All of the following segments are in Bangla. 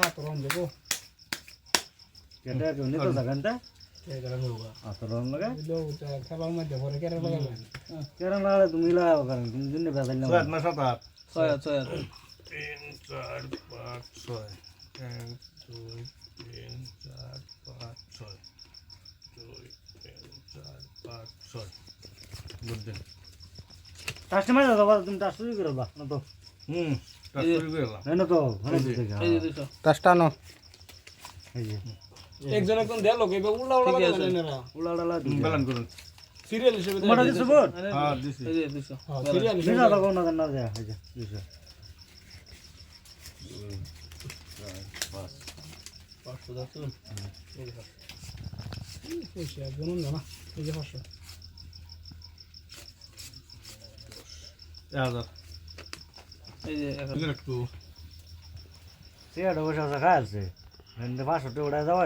আতরণ দেবো কেটে জনি তো জাগানটা এগুলো নেব আতরণ লাগে খেলার মধ্যে পরে কেটে লাগাবেন কেন লাগালে তুমি লাগাও কারণ তুমি জন্য বেদাল না ছয় না সাত আট ছয় হাত ছয় হাত তিন চার পাঁচ ছয় এক দুই তিন চার পাঁচ ছয় দুই তিন চার পাঁচ ছয় বুঝছেন কাস্টমার দাও তুমি টাস করে বা না তো হুম তার শুরু করে এলাম না তো দিতে এই যে দুশো টাস্টানো এই যে। একজন একজন দেয় লোক এবার উল্টা উল্টা ঠিকই আছে। লাগাবেন এরা উলাড়ালা করুন। সিরিয়াল হিসেবে মোটা দিছো বোন হ্যাঁ দিছি। এই যে হ্যাঁ, সিরিয়াল হিসেবে দিনা লাগো না না যা এই যে দিছো পাঁচশো দেখুন পয়সা গুনুন না এই যে পাঁচশো। এক হাজার। এই যে একটু সিয়া ডবো সব খাইছে এন্ড পাঁচশো টাকা যাওয়া?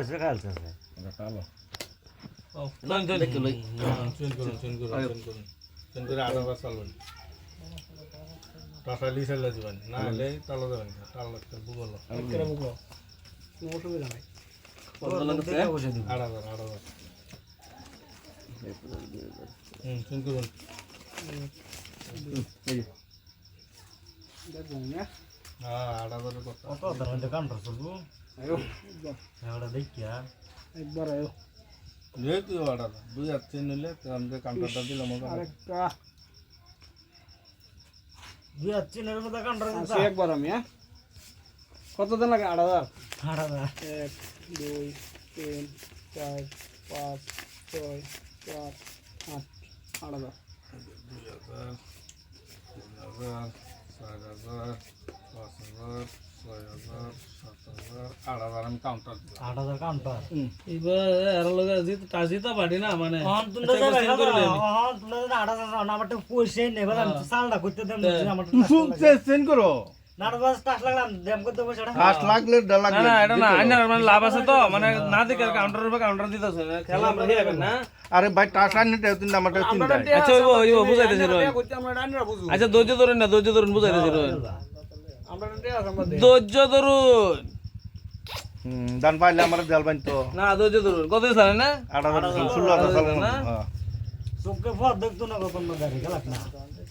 বসে আট হাজার আট হাজার হুম একবার আয়ো যেহেতু আট হাজার দুই হাজার চেঞ্জ নিলে আমাদের কাউন্টারটা দিলাম ওখানে আরেকটা দুই হাজার চিনের মতো দোকান আছে একবার আমি হ্যাঁ কত দিন লাগে আট হাজার হাড়া এক দুই তিন চার পাঁচ ছয় সাত আট আট হাজার দুই হাজার তিন হাজার চার হাজার পাঁচ হাজার ছয় হাজার সাত হাজার আট হাজার আমি কাউন্টার আট হাজার কাউন্টার এবার এর লগে জিত- তা পারি না মানে হন তুমি। হন তুমি আট হাজার আমার তো নেই বলে আমি করতে চেঞ্জ করো। মানে লাভ আছে তো মানে না দেখে কাউন্টারের উপর কাউন্টার দিতেছে খেলা আমরা আরে ভাই নিতে আচ্ছা আচ্ছা ধৈর্য ধরুন না ধৈর্য ধরুন ধৈর্য ধরুন। দান পাইলে আমার না ধৈর্য ধরুন। কত না? ষোলো চোখে ফর দেখতো না কত গাড়ি গেলাক না।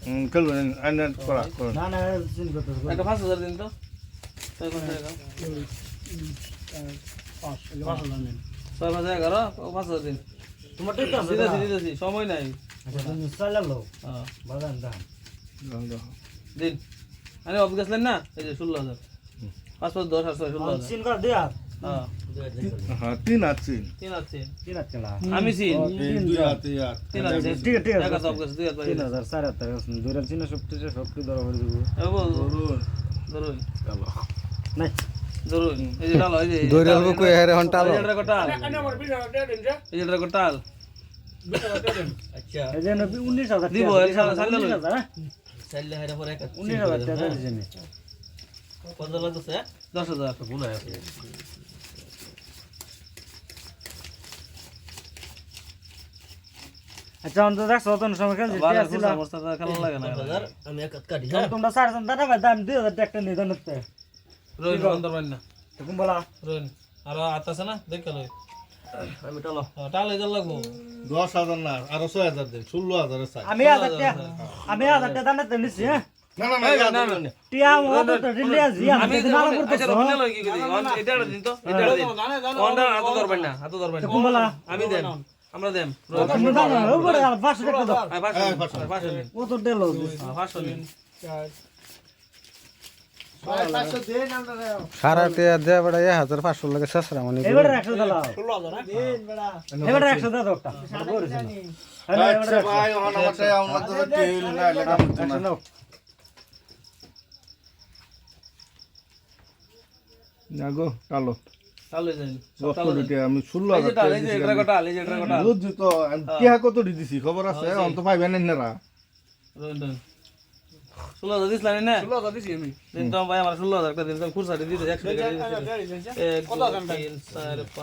হুম খেলবেন আইন করা না না চিন করতে একটা পাঁচ হাজার দিন তো। ছয় পাঁচ এগারো। পাঁচ হাজার দিন। তোমার দিতেছি দিতেছি সময় নাই। আচ্ছা চালালো হ্যাঁ। বাগান দাম। দিন। আরে অফিস গেছিলেন না? এই যে ষোলো হাজার। পাঁচ পাঁচ দশ আর ছয় ষোলো হাজার। দিয়া হ্যাঁ হ্যাঁ তিন। আছে তিন। তিন হাজার কেলা আমি চিন দুই হাতে আর তিন আছে ঠিক আছে ঠিক টাকা আছে সব গেছে দুই হাজার তিন হাজার চার হাজার টাকা দুই হাজার চিনে সব কিছু সব কিছু ধরা করে দেবো ধরুন। ধরুন। নাই। ধরুন। এই যে ডালো যে হন টালো যে যে যে হাজার দিব, সাল- সাল হাজার টাকা হাজার। আচ্ছা অন্তত দেখছ তখন সময় খেলছি আসছিল খেলা লাগে না যখন তোমরা সাড়ে চার টাকা পাইতে আমি দুই হাজার টাকা নিয়ে জানতে রোহিন অন্তর পাইন না। তখন বলা। রোহিন আর হাত আছে না? দেখে লই আমি টালো। টালে জল লাগবো। দশ হাজার না আরও ছয় হাজার দিন ষোলো হাজারের চাই আমি হাজার আমি হাজার টাকা দাঁড়াতে নিচ্ছি হ্যাঁ? না না না না, না। টিয়া মতো তো রিলে আছি আমি আমি করতে আচ্ছা রোহিন লই কি এটা দিন তো এটা দিন। জানে জানে হাত ধরবেন না হাত ধরবেন না আমি দেন। আমরা পাঁচশো পাঁচশো পাঁচশো হ্যাঁ, পাঁচশো চার সারা টিয়া দেয়া বেড়া এক হাজার পাঁচশো লাগে শেষরা মানে হ্যাঁ? না নাও না গো টালো আমি ষোলো এই যে হাজার টাল টাকা এই যে দিছি এটা খালি। কোটাল এই যে এটা কোটাল বুঝছি তো আমি টিহা কত দিছি? খবর আছে? অন্ত পাইবেন না ষোলো হাজার দিছিলেন না? ষোলো হাজার দিছি আমি। দিন তো ভাই আমার ষোলো হাজার দিতে একশো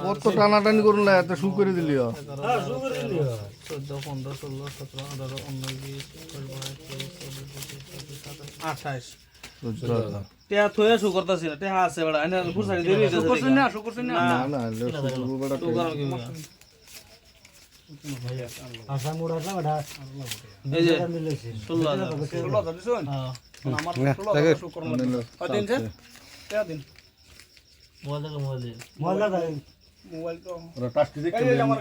কত টানাটানি করুন না এত শু করে বারো তেরো চোদ্দ পনেরো ষোলো সতেরো আঠারো উনিশ বিশ বাইশ তেইশ চব্বিশ সাতাশ আঠাশ। টেহা থয়ে শু করতেছি না টেহা আছে বেড়া এনে ফুরসাড়ি দিয়ে দিতেছে করছেন না শু করছেন না না না শু করার কি হবে? আশা না বেটা এই যে মিলেছে ষোলো হাজার। ষোলো হাজার দিছেন হ্যাঁ। আমার না, ষোলো হাজার দেখে। শু করুন দিন স্যার টাকা দিন। মোবাইল দেখো মোবাইল দিয়ে মজা দেয় মোবাইল তো টাস্টি দেখতে আমার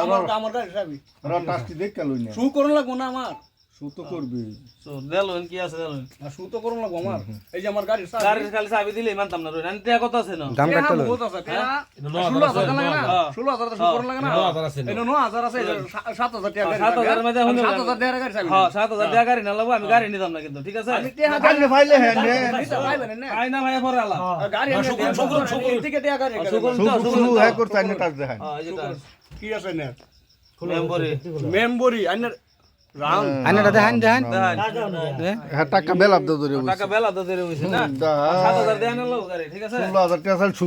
আমার আমার গাড়ি চাবি টাস্টি দেখতে লই না শু করুন লাগবো না আমার। শু তো করবি। তো দেলুন কি আছে দেলুন? আর শু তো করুন লাগবো আমার। এই যে আমার গাড়ির চাবি গাড়ির খালি চাবি দিলেই মানতাম না টেহা কত আছে না দাম কাটতে বহুত আছে, ষোলো হাজার লাগে না? ষোলো হাজার টাকা শু করুন লাগে না? এই ন হাজার আছে, এই যে সা- সাত হাজার টাকা গাড়ি সাত চাবি, হাজারের মধ্যে হলো সাত টাকা গাড়ি চাবি। হ্যাঁ সাত টাকা গাড়ি না লাগবো আমি গাড়ি নিতাম না কিন্তু ঠিক আছে? আমি ফাইলে ফাইলে হ্যাঁ নে পাইবেন না? আই না। ভাই পরে আলা গাড়ি টেহা গাড়ি গাড়ি। শুকুন শু তো শু শুকুন। হ্যাঁ করতে আইনে টাস দেখাই হ্যাঁ এই যে কাজ। কি আছে না? মেম্বরি। মেম্বরি, আইনের রাম। আইনাটা দেখান দেখান। হ্যাঁ টাকা বেলাপ দে ধরে টাকা বেলা তো না? ঠিক আছে? ষোলো হাজার টাকা শু